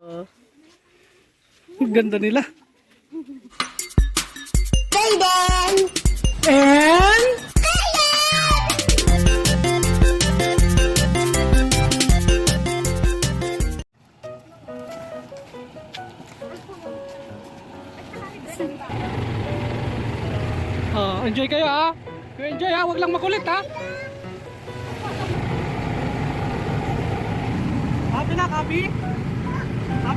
Uh, ang ganda nila. Jaden! And... Ah, enjoy kayo ha. Enjoy ha, wag lang makulit ha. Happy na, happy?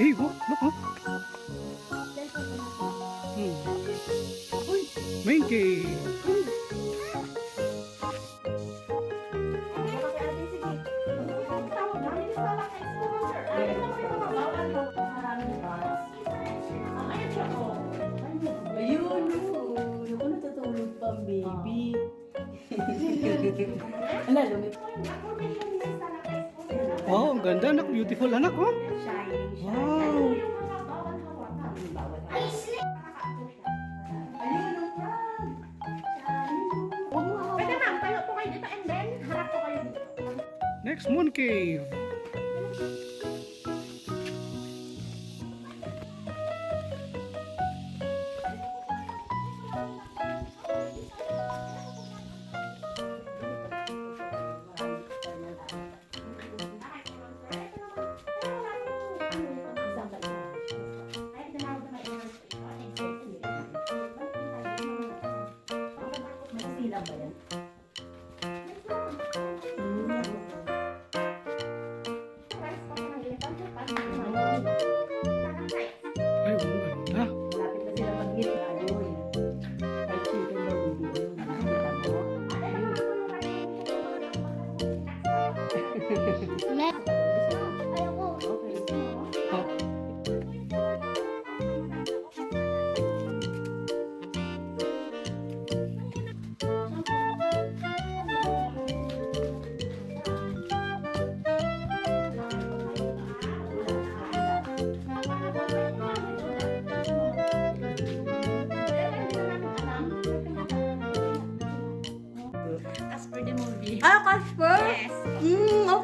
Okay, oh, look oh. Hmm. Cave. Ayun, oh. Ako natutulog pa, baby. Ala, lumip. Ang ganda anak, beautiful anak oh. Wow. Ayun, oh, yan. Okay. Oh,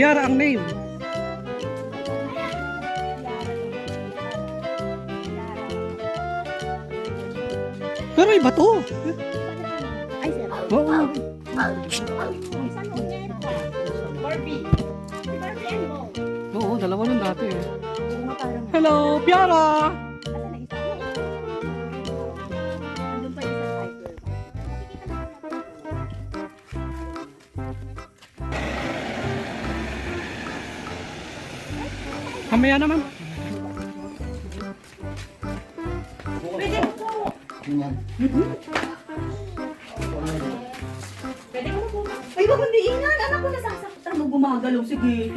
Yara ang name. Pero iba to. Ay, sir. Oo. Ulit. Barbie. Barbie and Mo. Oo, dalawa nun dati eh. Hello, Piara! Mamaya naman. Pwede ko na po. Ay, wag mong diinan. Anak ko nasasaktan mo gumagalaw. Sige.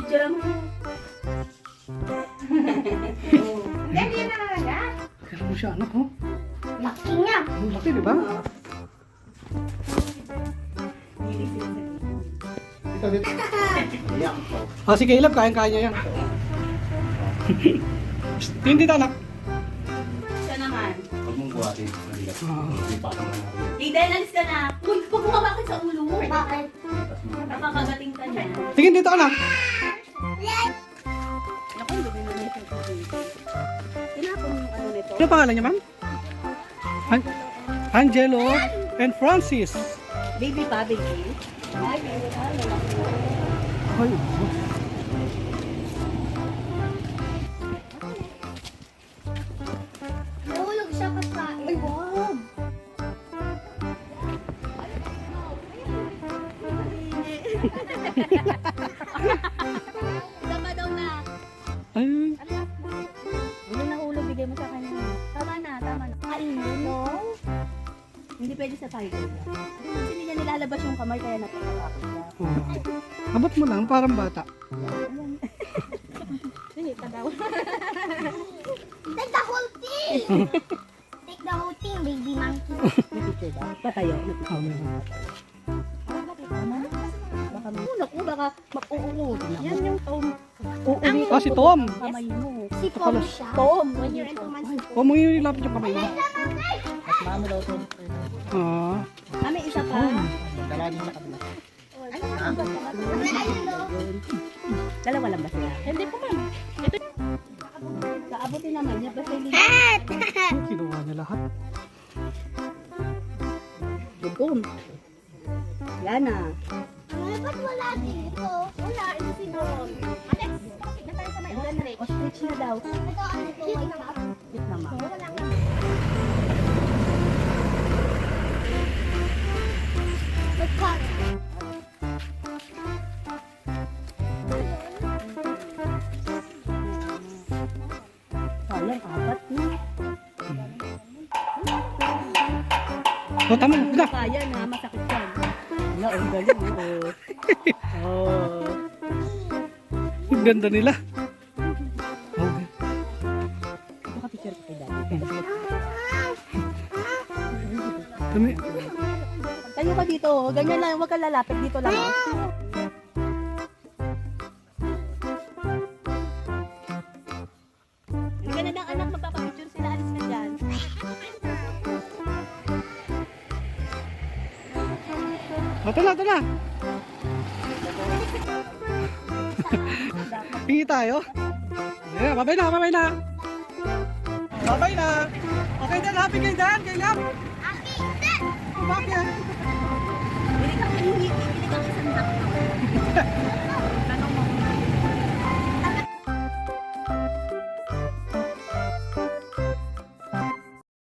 Picture mo. Hindi, hindi yan nakakagat. Kaya mo siya anak, oh. Laki. Ang laki, di ba? Ah, si Caleb, kayang-kaya yan. Hindi anak. Siya naman. Huwag mong buhatin. Maligat. Ah. Hindi pa naman alis ka na. Uy, huwag bumabakan sa ulo mo. Bakit? Nakakagating ka niya. Tingin dito ka na. Naku, hindi na nito. Tinapon yung ano nito. Ano pangalan niya, ma'am? An- Angelo and Francis. Baby pa, baby. Ay, Nahulog siya pagkain. Ay, wag. Tama na. ay, Hindi nahulog, bigay mo sa kanya. Tama na, tama na. Kainin, no? Hindi pwede sa tiger yan. Kasi hindi niya nilalabas yung kamay kaya napakatakot siya. oh. Abot mo lang, parang bata. Sige, padaw. Take the whole thing! Take the whole thing, baby monkey. May picture daw. Patayo. May meron. Tama na. Baka may... Naku, baka mag-uungo. Yan yung Tom. Uuli. Ah, si Tom. Kamay mo. Si Tom siya. Tom. When you're in two months. Huwag mo yung ilapit yung kamay mo. At mama daw Tom. Bugong. Yan na. Ay, ba't wala dito? Wala, ito si Don. Alex, na tayo sa may electric. Ostrich na daw. Ito, ano ito? Cute na. Cute naman. Wala nga. Oh, tama na. Ina. Kaya na, masakit yan. Wala, ang galing. Oo. Oh. Ang ganda nila. Okay. Baka picture ko kay daddy. Dami. Tayo ka dito. Ganyan lang. Huwag kang lalapit. Dito lang. ah. Ito na, ito na. Pingi tayo. Yeah, babay na, babay na. Babay na. Okay dan, happy kayo dan, kay Lab. Bakit? Bili ka ng hindi. Bili ka ng isang